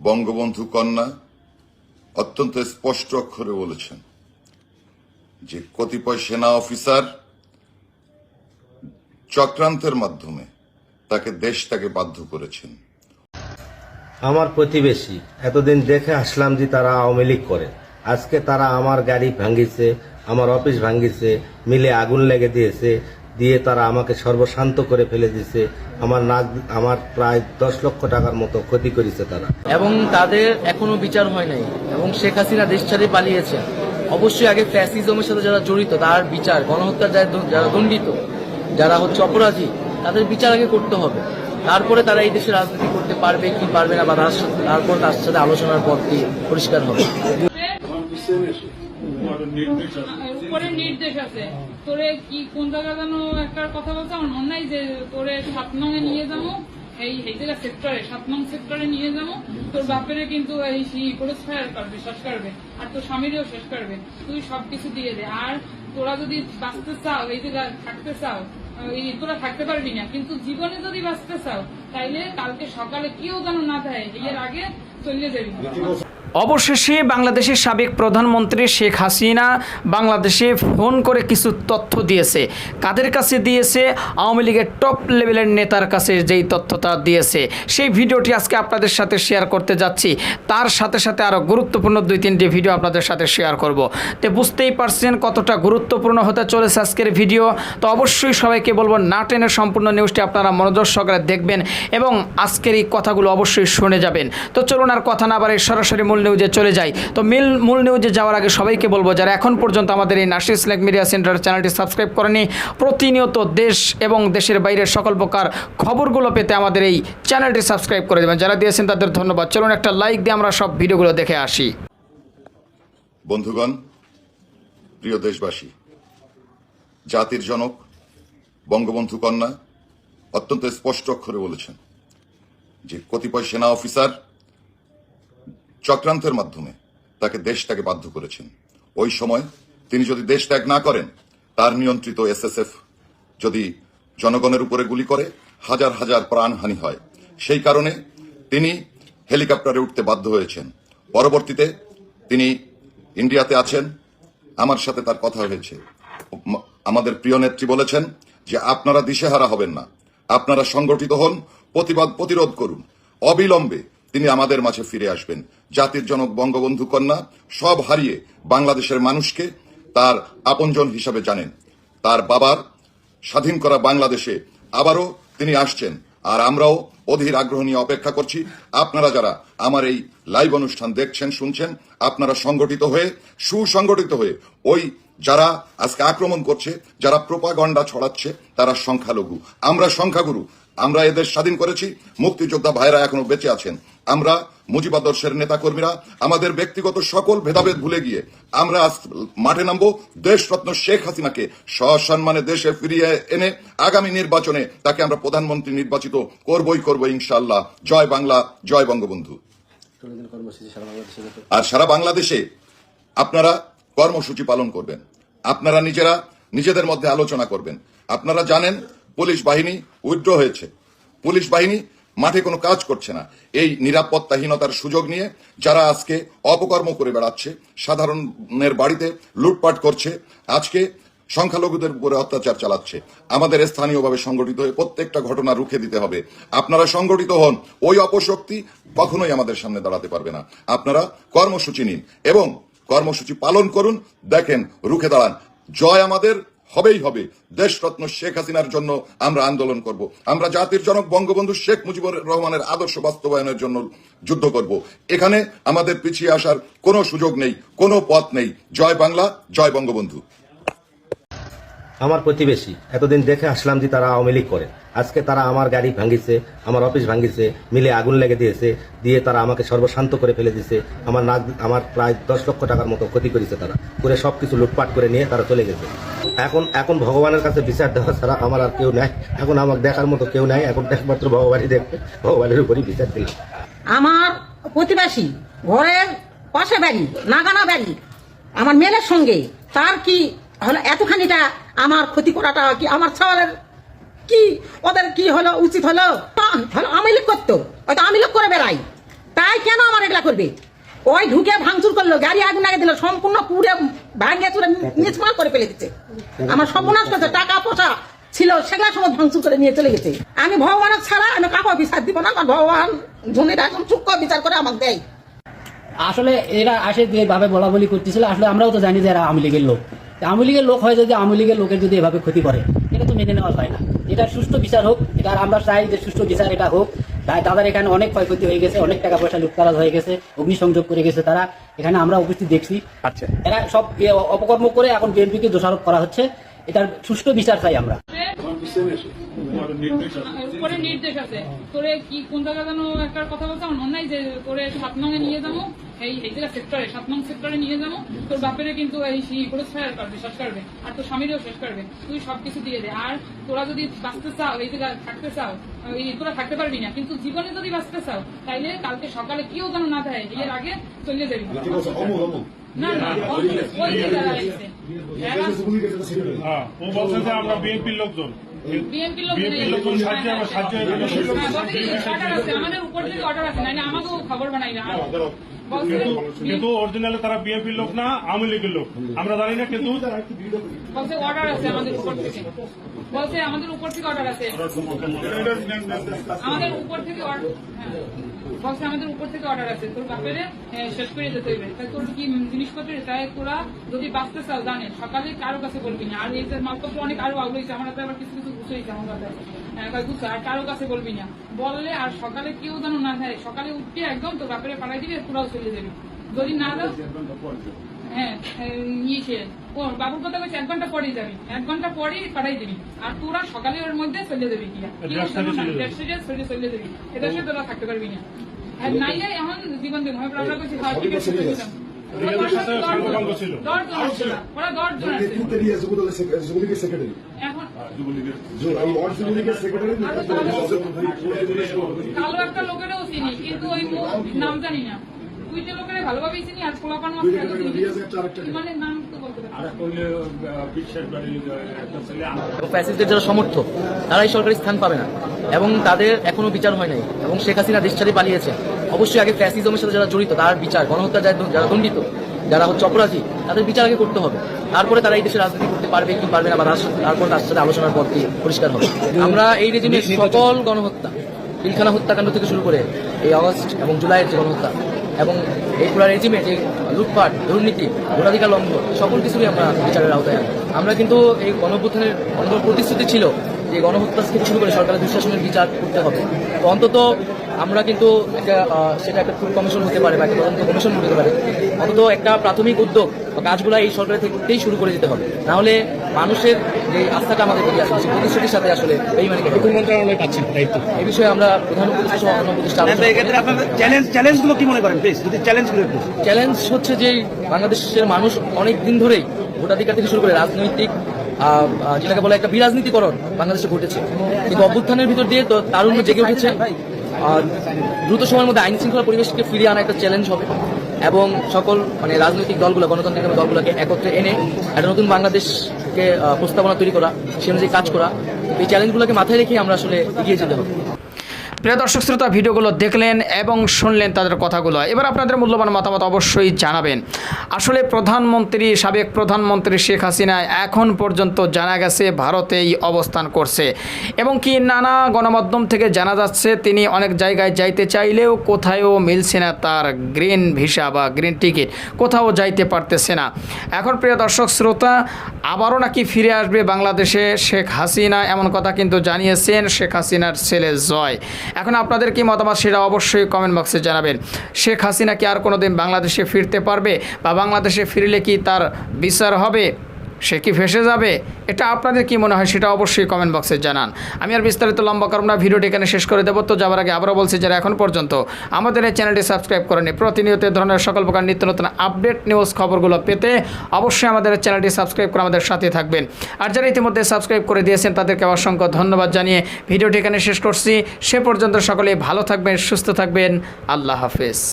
বঙ্গবন্ধু কন্যা অত্যন্ত স্পষ্ট অক্ষরে বলেছেন যে কতিপয় সেনা অফিসার চক্রান্তের মাধ্যমে তাকে দেশ তাকে বাধ্য করেছেন। আমার প্রতিবেশী, এতদিন দেখে আসলাম যে তারা আওয়ামী লীগ করে। আজকে তারা আমার গাড়ি ভাঙ্গিছে আমার অফিস ভাঙ্গিছে মিলে আগুন লেগে দিয়েছে দিয়ে তারা আমাকে সর্বশান্ত করে ফেলে দিয়েছে। আমার নাক আমার প্রায় দশ লক্ষ টাকার মতো ক্ষতি করেছে তারা। এবং তাদের এখনও বিচার হয় নাই। এবং শেখ হাসিনা দেশ ছেড়ে পালিয়েছে। অবশ্যই আগে ফ্যাসিজমের সাথে যারা জড়িত তার বিচার গণহত্যার যারা যারা দণ্ডিত যারা হচ্ছে অপরাধী তাদের বিচার আগে করতে হবে। তারপরে তারা এই দেশে রাজনীতি করতে পারবে কি পারবে না বা তার তারপর তার সাথে আলোচনার পথটি পরিষ্কার হবে। উপরে নির্দেশ আছে। তোরে কি, কোন জায়গা যেন একটা কথা বলছে, আমার মনে নাই যে তোরে সাত নঙে নিয়ে যাব। এই এই জায়গা সেক্টরে সাত নং সেক্টরে নিয়ে যাব। তোর বাপেরে কিন্তু এই করে ফায়ার করবে, শেষ করবে। আর তোর স্বামীরও শেষ করবে। তুই সবকিছু দিয়ে দে। আর তোরা যদি বাঁচতে চাও, এই জায়গায় থাকতে চাও তোরা থাকতে পারবি না। কিন্তু জীবনে যদি বাঁচতে চাও, তাইলে কালকে সকালে কেউ যেন না দেয়, এর আগে চলে যাবি। অবশেষে বাংলাদেশের সাবেক প্রধানমন্ত্রী শেখ হাসিনা বাংলাদেশে ফোন করে কিছু তথ্য দিয়েছে। কাদের কাছে দিয়েছে? আওয়ামী লীগের টপ লেভেলের নেতার কাছে যেই তথ্যটা দিয়েছে। সেই ভিডিওটি আজকে আপনাদের সাথে শেয়ার করতে যাচ্ছি। তার সাথে সাথে আরও গুরুত্বপূর্ণ দুই তিনটি ভিডিও আপনাদের সাথে শেয়ার করব। তো বুঝতেই পারছেন কতটা গুরুত্বপূর্ণ হতে চলেছে আজকের ভিডিও। তো অবশ্যই সবাইকে বলব, না টেনে সম্পূর্ণ নিউজটি আপনারা মনোযোগ সহকারে দেখবেন এবং আজকের এই কথাগুলো অবশ্যই শুনে যাবেন। তো চলুন আর কথা না বাড়ে সরাসরি মূল নিউজে চলে যাই। তো মিল, মূল নিউজে যাওয়ার আগে সবাইকে বলব, যারা এখন পর্যন্ত আমাদের এই নাসির ইসলাম মিডিয়া সেন্টার চ্যানেলটি সাবস্ক্রাইব করেনি, প্রতিনিয়ত দেশ এবং দেশের বাইরের সকল প্রকার খবরগুলো পেতে আমাদের এই চ্যানেলটি সাবস্ক্রাইব করে দেবেন। যারা দিয়েছেন তাদের ধন্যবাদ। চলুন একটা লাইক দিয়ে আমরা সব ভিডিওগুলো দেখে আসি। বন্ধুগণ, প্রিয় দেশবাসী, জাতির জনক, বঙ্গবন্ধু কন্যা অত্যন্ত স্পষ্ট অক্ষরে বলেছেন যে কতিপয় সেনা অফিসার চক্রান্তের মাধ্যমে তাকে দেশ তাকে বাধ্য করেছেন। ওই সময় তিনি যদি দেশ ত্যাগ না করেন, তার নিয়ন্ত্রিত এসএসএফ যদি জনগণের উপরে গুলি করে, হাজার হাজার প্রাণহানি হয়। সেই কারণে তিনি হেলিকপ্টারে উঠতে বাধ্য হয়েছেন। পরবর্তীতে তিনি ইন্ডিয়াতে আছেন। আমার সাথে তার কথা হয়েছে। আমাদের প্রিয় নেত্রী বলেছেন যে, আপনারা দিশেহারা হবেন না। আপনারা সংগঠিত হন, প্রতিবাদ, প্রতিরোধ করুন। অবিলম্বে তিনি আমাদের মাঝে ফিরে আসবেন। জাতির জনক বঙ্গবন্ধু কন্যা সব হারিয়ে বাংলাদেশের মানুষকে তার আপনজন হিসাবে জানেন। তার বাবার স্বাধীন করা বাংলাদেশে আবারও তিনি আসছেন। আর আমরাও অধীর আগ্রহ নিয়ে অপেক্ষা করছি। আপনারা যারা আমার এই লাইভ অনুষ্ঠান দেখছেন, শুনছেন, আপনারা সংগঠিত হয়ে, সুসংগঠিত হয়ে ওই যারা আজকে আক্রমণ করছে, যারা প্রোপাগন্ডা ছড়াচ্ছে, তারা সংখ্যালঘু। আমরা সংখ্যাগুরু। আমরা এদের স্বাধীন করেছি, মুক্তিযোদ্ধা ভাইরা এখনও বেঁচে আছেন। আমরা মুজিবাদর্শের নেতাকর্মীরা, আমাদের ব্যক্তিগত সকল ভেদাভেদ ভুলে গিয়ে আমরা মাঠে নামবো। দেশরত্ন শেখ হাসিনাকে সসম্মানে দেশে ফিরিয়ে এনে আগামী নির্বাচনে তাকে আমরা প্রধানমন্ত্রী নির্বাচিত করবই করব ইনশাআল্লাহ। জয় বাংলা, জয় বঙ্গবন্ধু। আর সারা বাংলাদেশে আপনারা কর্মসূচি পালন করবেন। আপনারা নিজেরা নিজেদের মধ্যে আলোচনা করবেন। আপনারা জানেন পুলিশ বাহিনী উইথড্র হয়েছে। পুলিশ বাহিনী মাঠে কোনো কাজ করছে না। এই নিরাপত্তাহীনতার সুযোগ নিয়ে যারা আজকে অপকর্ম করে বেড়াচ্ছে, সাধারণের বাড়িতে লুটপাট করছে, আজকে সংখ্যালঘুদের উপরে অত্যাচার চালাচ্ছে। আমাদের স্থানীয়ভাবে সংগঠিত হয়ে প্রত্যেকটা ঘটনা রুখে দিতে হবে। আপনারা সংগঠিত হন, ওই অপশক্তি কখনোই আমাদের সামনে দাঁড়াতে পারবে না। আপনারা কর্মসূচি নিন এবং কর্মসূচি পালন করুন, দেখেন, রুখে দাঁড়ান। জয় আমাদের হবেই হবে। দেশরত্ন শেখ হাসিনার জন্য আমরা আন্দোলন করব। আমরা জাতির জনক বঙ্গবন্ধু শেখ মুজিবুর রহমানের আদর্শ বাস্তবায়নের জন্য যুদ্ধ করব। এখানে আমাদের পিছিয়ে আসার কোনো সুযোগ নেই, কোনো পথ নেই। জয় বাংলা, জয় বঙ্গবন্ধু। আমার প্রতিবেশী। এতদিন দেখে আসলাম যে তারা আওয়ামী লীগ করে। আজকে তারা আমার গাড়ি ভাঙ্গিছে আমার অফিস ভাঙ্গিছে মিলে আগুন লেগে দিয়েছে, দিয়ে তারা আমাকে সর্বশান্ত করে ফেলে দিয়েছে। আমার নাক, আমার প্রায় দশ লক্ষ টাকার মতো ক্ষতি করেছে তারা। করে সব কিছু লুটপাট করে নিয়ে তারা চলে গেছে। এখন এখন ভগবানের কাছে বিচার দেওয়া ছাড়া আমার আর কেউ নাই। এখন আমাকে দেখার মতো কেউ নাই। এখন একমাত্র ভগবানই দেখবে। ভগবানের উপরই বিচার দিলাম। আমার প্রতিবেশী ঘরের পাশে বাড়ি, নাগানা বাড়ি। আমার মেয়ের সঙ্গে, তার কি হলো এতখানিটা আমার ক্ষতি করাটা কি আমার ছাওয়ালের কি? ওদের কি হলো, উচিত হলো? হলো আমি লোক করতো, হয়তো আমি লোক করে বেড়াই। তাই কেন আমার এগুলা করবে? ওই ঢুকে ভাঙচুর করল, গাড়ি আগুন লাগিয়ে দিল, সম্পূর্ণ পুরে ভাঙিয়ে চুরে নিচমাল করে ফেলে দিচ্ছে। আমার সর্বনাশ করছে টাকা পয়সা ছিল, সেগুলা সময় ভাঙচুর করে নিয়ে চলে গেছে। আমি ভগবানের ছাড়া আমি কাউকে বিচার দিব না কারণ ভগবান জনের এখন চুক্ক বিচার করে আমাকে দেয়। আসলে এরা আসে যেভাবে বলা বলি করতেছিল, আসলে আমরাও তো জানি যে এরা আওয়ামী লীগের লোক। আওয়ামী লীগের লোক হয় যদি আওয়ামী লীগের লোকের যদি এভাবে ক্ষতি করে এটা তো মেনে নেওয়া হয় না। এটা সুষ্ঠু বিচার হোক এটা আমরা চাই যে সুষ্ঠু বিচার এটা হোক। তাই তাদের এখানে অনেক ক্ষয়ক্ষতি হয়ে গেছে অনেক টাকা পয়সা লুটতারাজ হয়ে গেছে অগ্নিসংযোগ করে গেছে তারা। এখানে আমরা উপস্থিত দেখছি। আচ্ছা। এরা সব অপকর্ম করে এখন বিএনপিকে দোষারোপ করা হচ্ছে। এটার সুষ্ঠু বিচার চাই আমরা। উপরে নির্দেশ আছে। তোরে কি কোন জায়গা যেন একটা কথা বলছে আমার মনে নাই যে তোরে সাত নঙে নিয়ে যাব। এই এই জায়গা সেক্টরে সাত নং সেক্টরে নিয়ে যাব। তোর বাপেরে কিন্তু এই সেই করে ছায়ার করবে শেষ করবে। আর তোর স্বামীরও শেষ করবে। তুই সবকিছু দিয়ে দে। আর তোরা যদি বাঁচতে চাও এই জায়গায় থাকতে চাও এই তোরা থাকতে পারবি না। কিন্তু জীবনে যদি বাঁচতে চাও তাইলে কালকে সকালে কেউ যেন না দেয় এর আগে চলে যাবি। না না ওই এরা হ্যাঁ, ও বলছে যে আমরা বিএনপির লোকজন। আছে আমাদের উপর থেকে অর্ডার আছে না আমাকেও খবর বানাই না। কিন্তু অরিজিনালে তারা বিএনপির লোক না আওয়ামী লীগের লোক। আমরা জানি না কিন্তু বলছে অর্ডার আছে আমাদের উপর থেকে। বলছে আমাদের উপর থেকে অর্ডার আছে। আমাদের উপর থেকে হ্যাঁ। বলছে আমাদের উপর থেকে অর্ডার আছে। তোর বাপেরে শেষ করে যেতে হইবে। তাই তোর কি জিনিসপত্র? তাই তোরা যদি বাঁচতে চাও জানে। সকালে কারও কাছে বলবি না। আর এই মালপত্র অনেক আরও আউল হয়েছে আমার হাতে আবার কিছু কিছু গুছো হয়েছে আমার আর কারও কাছে বলবি না বললে আর সকালে কেউ যেন না দেয় সকালে উঠতে একদম তোর বাপেরে পাঠাই দিবি তোরাও চলে যাবি যদি না দাও হ্যাঁ ইয়ে বাবুর কথা এক ঘণ্টা পরেই যাবি এক ঘণ্টা পরেই পাঠাই দিবি আর তোরা সকালে ওর মধ্যে চলে যাবি যাবি এটা সে তোরা থাকতে পারবি না আর নাইলে এখন জীবন দেবো আমি আমরা হ্যাঁ সেক্রেটারি এখন কালো একটা লোকেরও চিনি কিন্তু ওই নাম জানি না। দুইটা লোকের ভালোভাবেই চিনি আর পোলাপান মাছ দুইটা লোকের রিয়াজ একটা আরেকটা কে? মানে নাম তো বলতে পারছি না। এবং ফ্যাসিস্টদের যারা সমর্থক তারাই সরকারি স্থান পাবে না। এবং তাদের এখনও বিচার হয় নাই। এবং শেখ হাসিনা দেশ ছেড়ে পালিয়েছে। অবশ্যই আগে ফ্যাসিজমের সাথে যারা জড়িত তার বিচার গণহত্যা যারা যারা দণ্ডিত যারা হচ্ছে অপরাধী তাদের বিচার আগে করতে হবে। তারপরে তারা এই দেশে রাজনীতি করতে পারবে কি পারবে না বা তারপর তার সাথে আলোচনার পর দিয়ে পরিষ্কার হবে। আমরা এই রেজিমের সকল গণহত্যা পিলখানা হত্যাকাণ্ড থেকে শুরু করে এই আগস্ট এবং জুলাইয়ের যে গণহত্যা এবং এই পুরা রেজিমে যে লুটপাট দুর্নীতি ভোটাধিকার লঙ্ঘন সকল কিছুই আমরা বিচারের আওতায় আনি। আমরা কিন্তু এই গণঅভ্যুত্থানের অন্তত প্রতিশ্রুতি ছিল যে গণহত্যা থেকে শুরু করে সরকারের দুঃশাসনের বিচার করতে হবে। তো অন্তত আমরা কিন্তু একটা সেটা একটা ফুল কমিশন হতে পারে বা একটা তদন্ত কমিশন হতে পারে। অন্তত একটা প্রাথমিক উদ্যোগ বা কাজগুলো এই সরকারের থেকেই শুরু করে দিতে হবে। নাহলে মানুষের যে আস্থাটা আমাদের প্রতি আছে সেই প্রতিশ্রুতির সাথে আসলে বেইমানি করা হবে। মন্ত্রণালয় পাচ্ছেন দায়িত্ব। এই বিষয়ে আমরা প্রধান উপদেষ্টা সহ অন্য উপদেষ্টা আলোচনা করব। আপনাদের চ্যালেঞ্জ চ্যালেঞ্জগুলো কি মনে করেন? প্লিজ যদি চ্যালেঞ্জগুলো চ্যালেঞ্জ হচ্ছে যে বাংলাদেশের মানুষ অনেক দিন ধরেই ভোটাধিকার থেকে শুরু করে রাজনৈতিক যেটাকে বলে একটা বিরাজনীতিকরণ বাংলাদেশে ঘটেছে। কিন্তু অভ্যুত্থানের ভিতর দিয়ে তো তারুণ্য জেগে উঠেছে। দ্রুত সময়ের মধ্যে আইন শৃঙ্খলা পরিবেশকে ফিরিয়ে আনা একটা চ্যালেঞ্জ হবে। এবং সকল মানে রাজনৈতিক দলগুলো, গণতান্ত্রিক দলগুলোকে একত্রে এনে একটা নতুন বাংলাদেশকে প্রস্তাবনা তৈরি করা, সে অনুযায়ী কাজ করা। এই চ্যালেঞ্জগুলোকে মাথায় রেখে আমরা আসলে এগিয়ে যেতে হবে। প্রিয় দর্শক শ্রোতা, ভিডিওগুলো দেখলেন এবং শুনলেন তাদের কথাগুলো। এবার আপনাদের মূল্যবান মতামত অবশ্যই জানাবেন। আসলে প্রধানমন্ত্রী, সাবেক প্রধানমন্ত্রী শেখ হাসিনা এখন পর্যন্ত জানা গেছে ভারতেই অবস্থান করছে এবং কি নানা গণমাধ্যম থেকে জানা যাচ্ছে, তিনি অনেক জায়গায় যাইতে চাইলেও কোথায়ও মিলছে না তার গ্রিন ভিসা বা গ্রিন টিকিট। কোথাও যাইতে পারতেছে না। এখন প্রিয় দর্শক শ্রোতা, আবারও নাকি ফিরে আসবে বাংলাদেশে শেখ হাসিনা, এমন কথা কিন্তু জানিয়েছেন শেখ হাসিনার ছেলে জয়। এখন আপনাদের কি মতামত সেটা অবশ্যই কমেন্ট বক্সে জানাবেন। শেখ হাসিনা কি আর কোনোদিন বাংলাদেশে ফিরতে পারবে? বা বাংলাদেশে ফিরলে কি তার বিচার হবে? সে কি ফেসে যাবে? এটা আপনাদের কি মনে হয় সেটা অবশ্যই কমেন্ট বক্সে জানান। আমি আর বিস্তারিত লম্বা করব না, ভিডিওটি এখানে শেষ করে দেবো। তো যাবার আগে আবারও বলছি যারা এখন পর্যন্ত আমাদের এই চ্যানেলটি সাবস্ক্রাইব করেনি প্রতিনিয়ত ধরনের সকল প্রকার নিত্য নতুন আপডেট নিউজ খবরগুলো পেতে অবশ্যই আমাদের চ্যানেলটি সাবস্ক্রাইব করে আমাদের সাথে থাকবেন। আর যারা ইতিমধ্যে সাবস্ক্রাইব করে দিয়েছেন, তাদেরকে অসংখ্য ধন্যবাদ জানিয়ে ভিডিওটি এখানে শেষ করছি। সে পর্যন্ত সকলেই ভালো থাকবেন, সুস্থ থাকবেন। আল্লাহ হাফেজ।